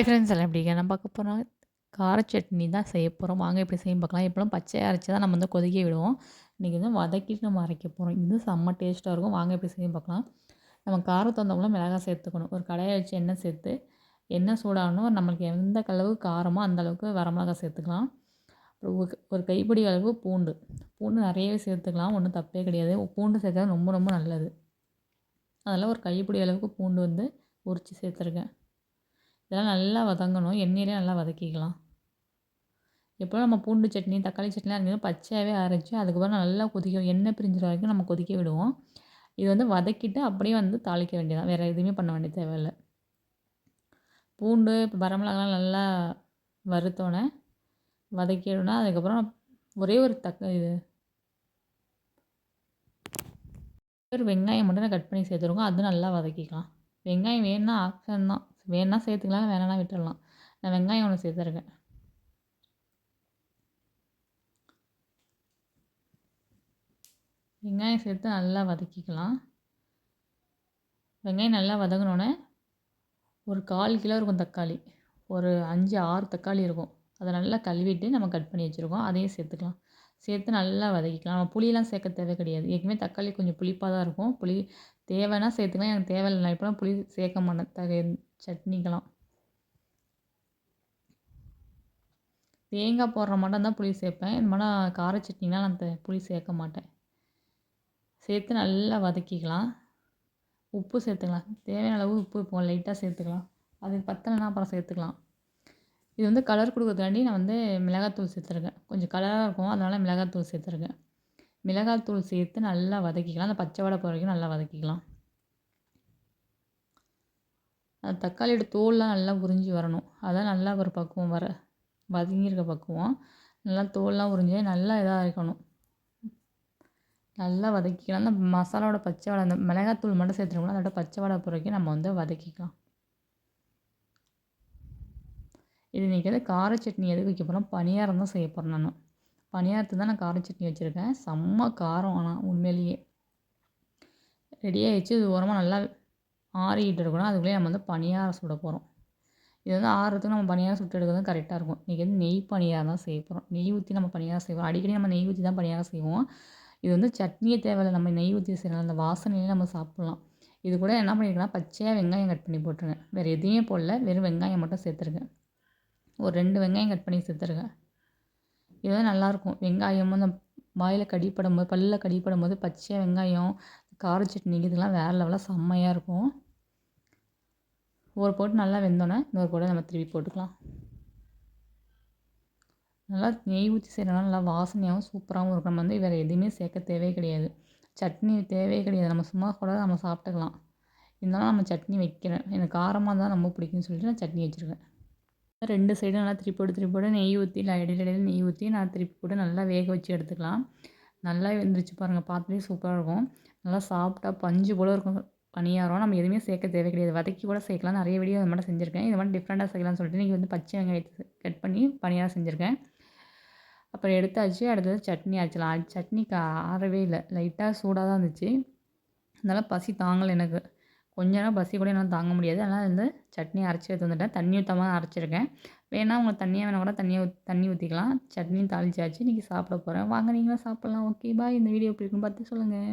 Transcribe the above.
Hi friends எல்லாம் எப்படி நான் பார்க்க போகிறோம் கார சட்னி தான் செய்ய போகிறோம் வாங்க எப்படி செய்யும் பார்க்கலாம். இப்போலாம் பச்சை அரைச்சி தான் நம்ம வந்து கொதிக்க விடுவோம். இன்றைக்கி வந்து வதக்கிட்டு நம்ம அரைக்க போகிறோம் இது செம்ம டேஸ்ட்டாக இருக்கும். வாங்க எப்படி செய்யும் பார்க்கலாம். நம்ம காரத்தை வந்தவங்களும் மிளகாய் சேர்த்துக்கணும். ஒரு கடையை வச்சு எண்ணெய் சேர்த்து எண்ணெய் சூடாகணும் நம்மளுக்கு எந்த அளவுக்கு காரமோ அந்த அளவுக்கு வரமிளகாய் சேர்த்துக்கலாம். அப்புறம் ஒரு கைப்பிடி அளவு பூண்டு. பூண்டு நிறையவே சேர்த்துக்கலாம். ஒன்றும் தப்பே கிடையாது. பூண்டு சேர்த்தா ரொம்ப ரொம்ப நல்லது. அதெல்லாம் ஒரு கைப்பிடி அளவுக்கு பூண்டு வந்து உரித்து சேர்த்துருக்கேன். இதெல்லாம் நல்லா வதங்கணும். எண்ணெயிலே நல்லா வதக்கிக்கலாம். எப்போ நம்ம பூண்டு சட்னி தக்காளி சட்னிலாம் இருந்தது பச்சையாகவே அரைச்சி அதுக்கப்புறம் நல்லா கொதிக்க எண்ணெய் பிரிஞ்சுற வரைக்கும் நம்ம கொதிக்க விடுவோம். இது வந்து வதக்கிட்டு அப்படியே வந்து தாளிக்க வேண்டியதான் வேறு எதுவுமே பண்ண வேண்டிய தேவையில்லை. பூண்டு இப்போ வரமிளகாலாம் நல்லா வறுத்தோன்னே வதக்கிடணும்னா அதுக்கப்புறம் ஒரே ஒரு தக்க இது ஒரு வெங்காயம் மட்டும் நான் கட் பண்ணி சேர்த்துருக்கோம். அது நல்லா வதக்கிக்கலாம். வெங்காயம் வேணும்னா ஆப்ஷன் தான். வேணுன்னா சேர்த்துக்கலாம் வேணாம்னா விட்டுடலாம். நான் வெங்காயம் ஒன்று சேர்த்துருக்கேன். வெங்காயம் சேர்த்து நல்லா வதக்கிக்கலாம். வெங்காயம் நல்லா வதங்கினோடனே ஒரு கால் கிலோ இருக்கும் தக்காளி. ஒரு அஞ்சு ஆறு தக்காளி இருக்கும். அதை நல்லா கழுவிட்டு நம்ம கட் பண்ணி வச்சுருக்கோம். அதையும் சேர்த்துக்கலாம். சேர்த்து நல்லா வதக்கிக்கலாம். நம்ம புளியெலாம் சேர்க்க தேவை கிடையாது. ஏற்கனவே தக்காளி கொஞ்சம் புளிப்பாக தான் இருக்கும். புளி தேவைன்னா சேர்த்துக்கலாம். எனக்கு தேவையில்லை. இப்போலாம் புளி சேர்க்க மாட்டேன். தக சட்னிக்கெலாம் தேங்காய் போடுற மட்டும் தான் புளி சேர்ப்பேன். இந்த மாதிரி கார சட்னினால் நான் புளி சேர்க்க மாட்டேன். சேர்த்து நல்லா வதக்கிக்கலாம். உப்பு சேர்த்துக்கலாம். தேவையான அளவு உப்பு இப்போ லைட்டாக சேர்த்துக்கலாம். அது பத்தலைன்னா அப்புறம் சேர்த்துக்கலாம். இது வந்து கலர் கொடுக்குறதுக்காண்டி நான் வந்து மிளகாத்தூள் சேர்த்துருக்கேன். கொஞ்சம் கலராக இருக்கும். அதனால் மிளகாத்தூள் சேர்த்துருக்கேன். மிளகாத்தூள் சேர்த்து நல்லா வதக்கிக்கலாம். அந்த பச்சை வடை போகிற வரைக்கும் நல்லா வதக்கிக்கலாம். அந்த தக்காளியோட தோல்லாம் நல்லா உறிஞ்சி வரணும். அதான் நல்லா ஒரு பக்குவம் வர வதங்கியிருக்க பக்குவம். நல்லா தோல்லாம் உறிஞ்சி நல்லா இதாக இருக்கணும். நல்லா வதக்கிக்கலாம். அந்த மசாலாவோட பச்சை வடை அந்த மிளகாத்தூள் மட்டும் சேர்த்துருக்கோம் அதோட பச்சை வடை போகிற நம்ம வந்து வதக்கிக்கலாம். இது நீங்கள் கார சட்னி எதுக்கு வைக்க போகிறோம் பணியாரம் தான் செய்ய போகிறேன் நான். பணியாரத்துக்கு தான் நான் கார சட்னி வச்சுருக்கேன். செம்ம காரம் ஆனால் உண்மையிலேயே. ரெடி ஆகிடுச்சு இது ஓரமாக நல்லா ஆறிக்கிட்டு இருக்கணும். அதுக்குள்ளேயே நம்ம வந்து பணியாரம் சுட போகிறோம் இது வந்து ஆறுறதுக்கு நம்ம பணியாரம் சுட்டு எடுக்கிறது கரெக்டாக இருக்கும். இன்றைக்கி வந்து நெய் பணியாரம் தான் செய்ய போகிறோம் நெய் ஊற்றி நம்ம பணியாரம் செய்வோம். அடிக்கடி நம்ம நெய் ஊற்றி தான் பணியாரம் செய்வோம். இது வந்து சட்னியே தேவையில்லை. நம்ம நெய் ஊற்றி செய்யலாம் அந்த வாசனையிலே நம்ம சாப்பிட்லாம். இது கூட என்ன பண்ணியிருக்கேன்னா பச்சையாக வெங்காயம் கட் பண்ணி போட்டுருங்க வேறு எதையுமே போடல. வெறும் வெங்காயம் மட்டும் சேர்த்துருக்கேன். ஒரு ரெண்டு வெங்காயம் கட் பண்ணி சேர்த்துருக்கேன். இதுதான் நல்லாயிருக்கும் வெங்காயமும் அந்த வாயில் கடிப்படும் போது பல்லில் கடிப்படும் போது பச்சையாக வெங்காயம் கார சட்னி இதெல்லாம் வேறு லெவலாக செம்மையாக இருக்கும். ஒரு போட்டு நல்லா வெந்தோன்னே இன்னொரு போட்டு நம்ம திருப்பி போட்டுக்கலாம். நல்லா நெய் ஊற்றி செய்கிறனால நல்லா வாசனையாகவும் சூப்பராகவும் இருக்கும். நம்ம வந்து வேறு எதுவுமே சேர்க்க தேவையே கிடையாது. சட்னி தேவையே கிடையாது. நம்ம சும்மா கூட நம்ம சாப்பிட்டுக்கலாம். இருந்தாலும் நம்ம சட்னி வைக்கிறேன். எனக்கு காரமாக தான் ரொம்ப பிடிக்கும்னு சொல்லிட்டு நான் சட்னி வச்சுருக்கேன். ரெண்டு சைடும் நல்லா திருப்பி போட்டு திருப்பி போட்டு நெய் ஊற்றி இல்லை இடையில இடையில நெய் ஊற்றி நான் திருப்பி போட்டு நல்லா வேக வச்சு எடுத்துக்கலாம். நல்லா வெந்துருச்சு பாருங்கள் பார்த்துட்டே சூப்பராக இருக்கும். நல்லா சாப்பிட்டா பஞ்சு போல் இருக்கும். பணியாரம் நம்ம எதுவுமே சேர்க்க தேவை கிடையாது. வதக்கி கூட சேர்க்கலாம். நிறைய வீடியோ அது மட்டும் செஞ்சுருக்கேன். இது மாதிரி டிஃப்ரெண்ட்டாக செய்யலாம்னு சொல்லிட்டு நீங்கள் வந்து பச்சை வெங்காயத்தை கட் பண்ணி பணியாரம் செஞ்சுருக்கேன். அப்புறம் எடுத்தாச்சு. அடுத்தது சட்னி அரைச்சலாம் சட்னி ஆறவே இல்லை. லைட்டாக சூடாக தான் இருந்துச்சு. அதனால் பசி தாங்கலை எனக்கு. கொஞ்ச நேரம் பசி கூட என்னால் தாங்க முடியாது. அதனால் வந்து சட்னி அரைச்சி எடுத்து வந்துட்டேன். தண்ணி ஊற்றாம தான் அரைச்சிருக்கேன். வேணால் உங்களுக்கு தண்ணியாக வேணால் கூட தண்ணியை தண்ணி ஊற்றிக்கலாம் சட்னி தாளிச்சாச்சு. இன்றைக்கி சாப்பிட போகிறேன் வாங்க நீங்களும் சாப்பிட்லாம். ஓகே பாய் இந்த வீடியோ எப்படி இருக்குன்னு பார்த்து சொல்லுங்கள்